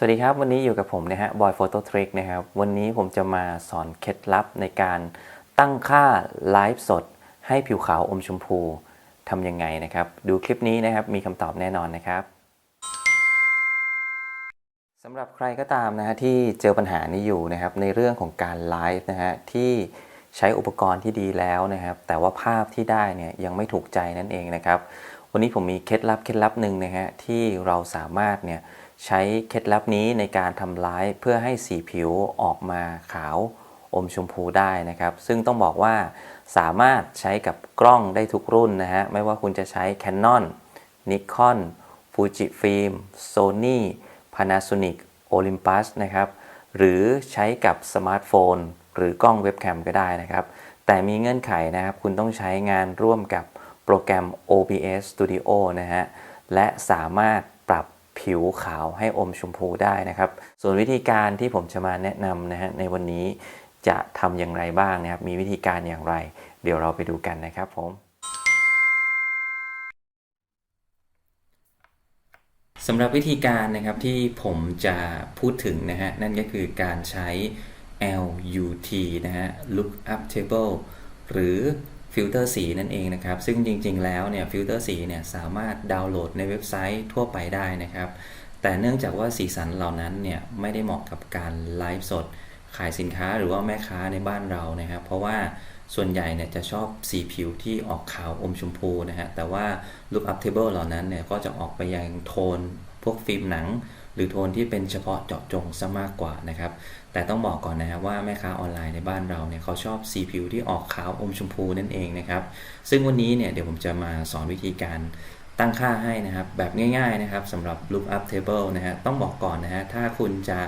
สวัสดีครับ วันนี้อยู่กับผมนะฮะบอยโฟโต้ทริกนะครับ วันนี้ผมจะมาสอนเคล็ดลับในการตั้งค่าไลฟ์สด ให้ผิวขาวอมชมพูทำยังไงนะครับ ดูคลิปนี้นะครับมีคำตอบแน่นอนนะครับสำหรับใครก็ตามนะฮะที่เจอปัญหานี้อยู่นะครับ ในเรื่องของการไลฟ์นะฮะที่ใช้อุปกรณ์ที่ดีแล้วนะครับ แต่ว่าภาพที่ได้เนี่ยยังไม่ถูกใจนั่นเองนะครับ วันนี้ผมมีเคล็ดลับเคล็ดลับหนึ่งนะฮะที่เราสามารถเนี่ย ใช้เคล็ดลับนี้ในการทำไลฟ์เพื่อให้สีผิวออกมาขาวอมชมพูได้นะครับ ซึ่งต้องบอกว่าสามารถใช้กับกล้องได้ทุกรุ่นนะฮะ ไม่ว่าคุณจะใช้ Canon Nikon Fujifilm Sony Panasonic Olympus นะครับ หรือใช้กับสมาร์ทโฟน หรือกล้องเว็บแคมก็ได้นะครับ แต่มีเงื่อนไขนะครับ คุณต้องใช้งานร่วมกับโปรแกรม OBS Studio นะฮะ และสามารถปรับ ผิวขาวให้อมชมพูได้นะครับ ส่วนวิธีการที่ผมจะมาแนะนำนะฮะในวันนี้จะทำอย่างไรบ้างนะครับ มีวิธีการอย่างไร เดี๋ยวเราไปดูกันนะครับผมสำหรับวิธีการนะครับที่ผมจะพูดถึงนะฮะนั่นก็คือการใช้ LUT นะฮะ Look Up Table หรือ ฟิลเตอร์สีนั่นเองนะครับ ซึ่งจริงๆแล้วเนี่ยฟิลเตอร์สีเนี่ยสามารถดาวน์โหลดในเว็บไซต์ทั่วไปได้นะครับ แต่เนื่องจากว่าสีสันเหล่านั้นเนี่ยไม่ได้เหมาะกับการไลฟ์สด ขายสินค้าหรือว่าแม่ค้าในบ้านเรานะครับ เพราะว่าส่วนใหญ่เนี่ยจะชอบสีผิวที่ออกขาวอมชมพูนะฮะแต่ว่า Look Up Table เหล่านั้นเนี่ยก็จะออกไปยังโทนพวกฟิล์มหนัง หรือโทนที่เป็นเฉพาะเจาะจงซะมากกว่านะครับ แต่ต้องบอกก่อนนะครับว่าแม่ค้าออนไลน์ในบ้านเราเนี่ยเขาชอบสีผิวที่ออกขาวอมชมพูนั่นเองนะครับ ซึ่งวันนี้เนี่ยเดี๋ยวผมจะมาสอนวิธีการตั้งค่าให้นะครับ แบบง่ายๆนะครับสำหรับ Look Up Table นะฮะต้องบอกก่อนนะฮะถ้าคุณจะ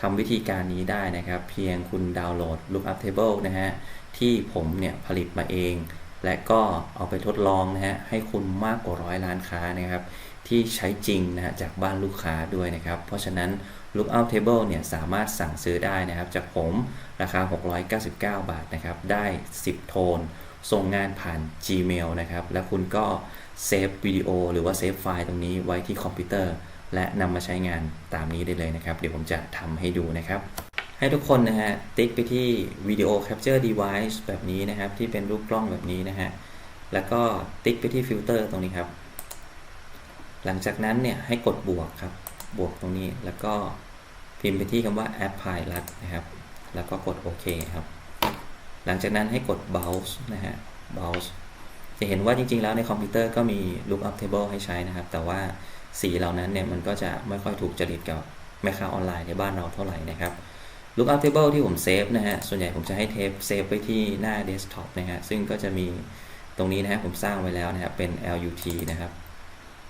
ทำวิธีการนี้ได้นะครับ เพียงคุณดาวน์โหลด Look Up Table นะฮะที่ผมเนี่ยผลิตมาเอง และก็เอาไปทดลองนะฮะให้คุณมากกว่าร้อยล้านค้านะครับ ที่ใช้จริงนะฮะจากบ้านลูกค้าด้วยนะครับ เพราะฉะนั้น Lookout Table เนี่ยสามารถสั่งซื้อได้นะครับ จากผมราคา 699 บาทนะครับ ได้ 10 โทน ส่งงานผ่าน Gmail นะครับ แล้วคุณก็เซฟวิดีโอหรือว่าเซฟไฟล์ตรงนี้ไว้ที่คอมพิวเตอร์ และนำมาใช้งานตามนี้ได้เลยนะครับ เดี๋ยวผมจะทำให้ดูนะครับ ให้ทุกคนนะฮะติ๊กไปที่ Video Capture Device แบบนี้นะครับ ที่เป็นรูปกล้องแบบนี้นะฮะ แล้วก็ติ๊กไปที่ฟิลเตอร์ตรงนี้ครับ หลังจากนั้นเนี่ยให้กดบวกครับ บวกตรงนี้ แล้วก็พิมพ์ไปที่คำว่า apply รัดนะครับ แล้วก็กดโอเคครับ หลังจากนั้นให้กด browse นะฮะ browse จะเห็นว่าจริงๆ แล้วในคอมพิวเตอร์ก็มี lookup table ให้ใช้นะครับ แต่ว่าสีเหล่านั้นเนี่ยมันก็จะไม่ค่อยถูกจริตกับแม่ค้าออนไลน์ในบ้านเราเท่าไหร่นะครับ lookup table ที่ผมเซฟนะฮะ ส่วนใหญ่ผมจะให้เทปเซฟไว้ที่หน้า desktop นะฮะ ซึ่งก็จะมีตรงนี้นะฮะผมสร้างไว้แล้วนะครับ เป็น LUT นะครับ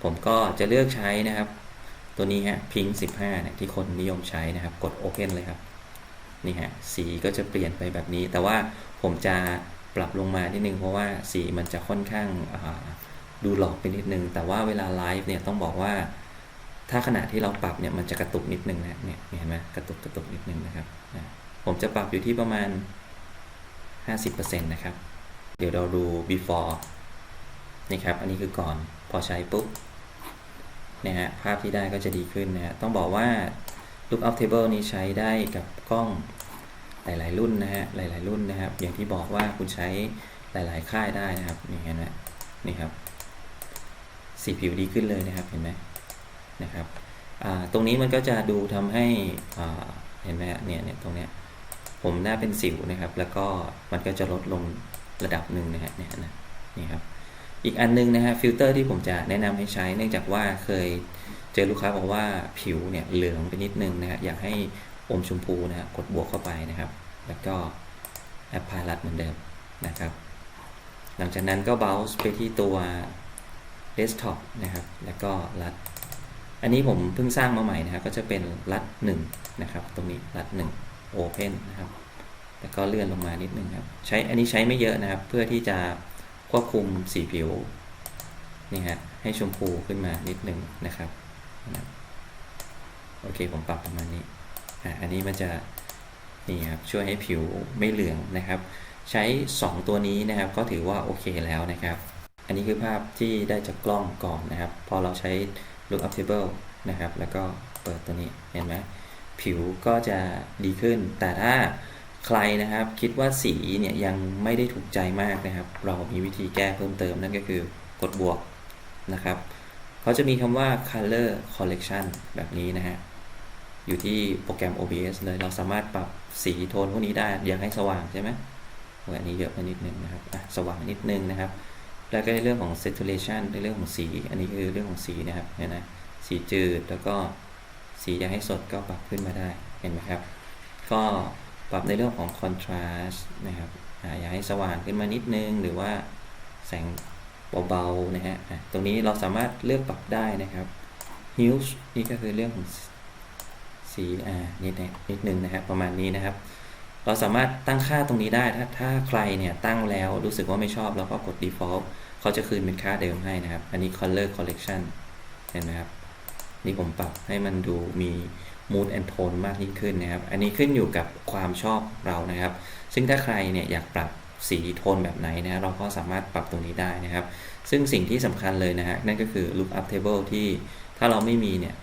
ผมก็จะเลือกใช้นะครับ ตัวนี้ฮะพิง15เนี่ยที่คนนิยมใช้นะครับ กด Open เลยครับ นี่ฮะสีก็จะเปลี่ยนไปแบบนี้ แต่ว่าผมจะปรับลงมานิดนึง เพราะว่าสีมันจะค่อนข้างดูหลอกไปนิดนึง แต่ว่าเวลาไลฟ์เนี่ยต้องบอกว่า ถ้าขณะที่เราปรับเนี่ยมันจะกระตุกนิดนึงนะเนี่ยเห็นไหมกระตุกกระตุกนิดนึงนะครับผมจะปรับอยู่ที่ประมาณ 50%นะครับ เดี๋ยวเราดู before นี่ครับ อันนี้คือก่อน พอใช้ปุ๊บ นะฮะภาพที่ได้ก็จะดีขึ้นนะฮะต้องบอกว่า Lookup Table นี้ใช้ได้กับกล้องหลาย ๆ รุ่นนะฮะหลาย ๆ รุ่นนะครับ อย่างที่บอกว่าคุณใช้หลาย ๆ ค่ายได้นะครับนี่เห็นไหมนี่ครับสีผิวดีขึ้นเลยนะครับเห็นไหมนะครับตรงนี้มันก็จะดูทำให้เห็นไหมเนี่ยเนี่ยตรงเนี้ยผมหน้าเป็นสิวนะครับ แล้วก็มันก็จะลดลงระดับหนึ่งนะฮะเนี่ยนะนี่ครับ อีกอันนึงนะฮะฟิลเตอร์ที่ผมจะแนะนำให้ใช้ เนื่องจากว่าเคยเจอลูกค้าบอกว่าผิวเนี่ยเหลืองไปนิดนึงนะฮะอยากให้อมชมพูนะฮะกดบวกเข้าไปนะครับ แล้วก็แอปพลายรัดเหมือนเดิมนะครับ หลังจากนั้นก็ bounce ไปที่ตัว desktop นะครับ แล้วก็รัด อันนี้ผมเพิ่งสร้างมาใหม่นะครับ ก็จะเป็นรัด1นะครับ ตรงนี้รัด1 open นะครับ แล้วก็เลื่อนลงมานิดนึงครับ ใช้อันนี้ใช้ไม่เยอะนะครับ เพื่อที่จะ ควบคุมสีผิวนี่ฮะให้ชมพูขึ้นมานิดหนึ่งนะครับนะโอเคผมปรับประมาณนี้อะอันนี้มันจะนี่ครับช่วยให้ผิวไม่เหลืองนะครับ ใช้ 2 ตัวนี้นะครับก็ถือว่าโอเคแล้วนะครับ อันนี้คือภาพที่ได้จากกล้องก่อนนะครับ พอเราใช้ Lookup Table นะครับ แล้วก็เปิดตัวนี้เห็นไหมผิวก็จะดีขึ้นแต่ถ้า ใครนะครับคิดว่าสีเนี่ยยังไม่ได้ถูกใจมากนะครับ เรามีวิธีแก้เพิ่มเติมนั่นก็คือกดบวกนะครับเขาจะมีคำว่า color collection แบบนี้นะฮะอยู่ที่โปรแกรม OBS เลยเราสามารถปรับสีโทนพวกนี้ได้อยากให้สว่างใช่ไหมโอ้ยอันนี้เยอะไปนิดนึงนะครับสว่างนิดนึงนะครับ แล้วก็ในเรื่องของ saturation ในเรื่องของสี อันนี้คือเรื่องของสีนะครับเห็นไหมสีจืดแล้วก็สีอยากให้สดก็ปรับขึ้นมาได้เห็นไหมครับ ก็ ปรับในเรื่องของ contrast นะครับออยากให้สว่างขึ้นมานิดนึง หรือว่าแสงเบาๆนะฮะตรงนี้เราสามารถเลือกปรับได้นะครับ hue นี่ก็คือเรื่องของสีอ่านิดนิดนึงนะครับประมาณนี้นะครับ เราสามารถตั้งค่าตรงนี้ได้ถ้าถ้าใครเนี่ยตั้งแล้วรู้สึกว่าไม่ชอบแล้วก็กด default เขาจะคืนเป็นค่าเดิมให้นะครับ อันนี้ color collection เห็นไหมครับ นี่ผมปรับให้มันดูมี mood and tone มากยิ่งขึ้นนะครับ อันนี้ขึ้นอยู่กับความชอบเรานะครับ ซึ่งถ้าใครเนี่ยอยากปรับสีโทนแบบไหนนะเราก็สามารถปรับตรงนี้ได้นะครับ ซึ่งสิ่งที่สำคัญเลยนะฮะนั่นก็คือ lookup table ที่ถ้าเราไม่มีเนี่ย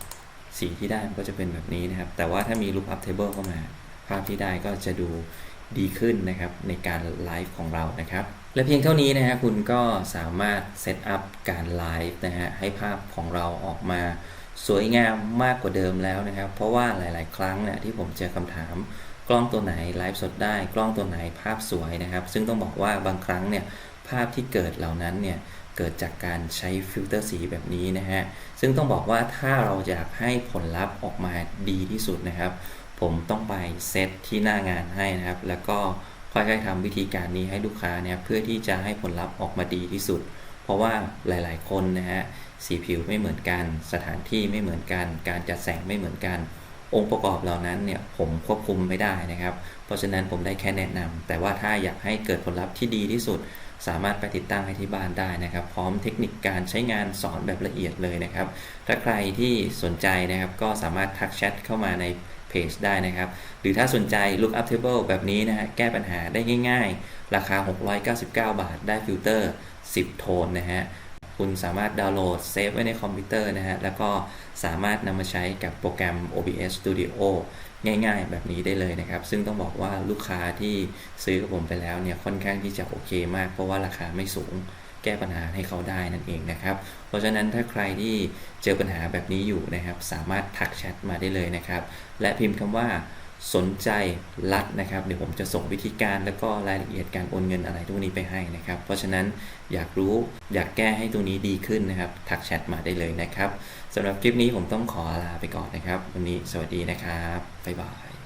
สีที่ได้มันก็จะเป็นแบบนี้นะครับ แต่ว่าถ้ามี lookup table เข้ามา ภาพที่ได้ก็จะดูดีขึ้นนะครับในการไลฟ์ของเรานะครับ และเพียงเท่านี้นะฮะคุณก็สามารถเซตอัพการไลฟ์นะฮะให้ภาพของเราออกมา สวยงามมากกว่าเดิมแล้วนะครับ เพราะว่าหลาย ๆ ครั้งเนี่ยที่ผมเจอคำถามกล้องตัวไหนไลฟ์สดได้ กล้องตัวไหนภาพสวยนะครับ ซึ่งต้องบอกว่าบางครั้งเนี่ยภาพที่เกิดเหล่านั้นเนี่ยเกิดจากการใช้ฟิลเตอร์สีแบบนี้นะฮะซึ่งต้องบอกว่าถ้าเราอยากให้ผลลัพธ์ออกมาดีที่สุดนะครับ ผมต้องไปเซตที่หน้างานให้นะครับ แล้วก็ค่อยๆทำวิธีการนี้ให้ลูกค้าเนี่ยเพื่อที่จะให้ผลลัพธ์ออกมาดีที่สุด ราะว่าหลาย ๆ คนนะฮะสีผิวไม่เหมือนกัน สถานที่ไม่เหมือนกัน การจัดแสงไม่เหมือนกัน องค์ประกอบเหล่านั้นเนี่ยผมควบคุมไม่ได้นะครับ เพราะฉะนั้นผมได้แค่แนะนำแต่ว่าถ้าอยากให้เกิดผลลัพธ์ที่ดีที่สุด สามารถไปติดตั้งให้ที่บ้านได้นะครับ พร้อมเทคนิคการใช้งานสอนแบบละเอียดเลยนะครับ ถ้าใครที่สนใจนะครับก็สามารถทักแชทเข้ามาใน เพจได้นะครับ หรือถ้าสนใจ Look Up Table แบบนี้นะฮะแก้ปัญหาได้ง่าย ๆ ราคา 699 บาท ได้ฟิลเตอร์ 10 โทนนะฮะคุณสามารถดาวน์โหลดเซฟไว้ในคอมพิวเตอร์นะฮะ แล้วก็สามารถนำมาใช้กับโปรแกรม OBS Studio ง่ายๆ แบบนี้ได้เลยนะครับ ซึ่งต้องบอกว่าลูกค้าที่ซื้อกับผมไปแล้วเนี่ย ค่อนข้างที่จะโอเคมาก เพราะว่าราคาไม่สูง แก้ปัญหาให้เขาได้นั่นเองนะครับ เพราะฉะนั้นถ้าใครที่เจอปัญหาแบบนี้อยู่นะครับ สามารถทักแชทมาได้เลยนะครับ และพิมพ์คำว่าสนใจรัดนะครับ เดี๋ยวผมจะส่งวิธีการแล้วก็รายละเอียดการโอนเงินอะไรทุกนี้ไปให้นะครับ เพราะฉะนั้นอยากรู้อยากแก้ให้ตรงนี้ดีขึ้นนะครับทักแชทมาได้เลยนะครับสำหรับคลิปนี้ผมต้องขอลาไปก่อนนะครับ วันนี้สวัสดีนะครับบ๊ายบาย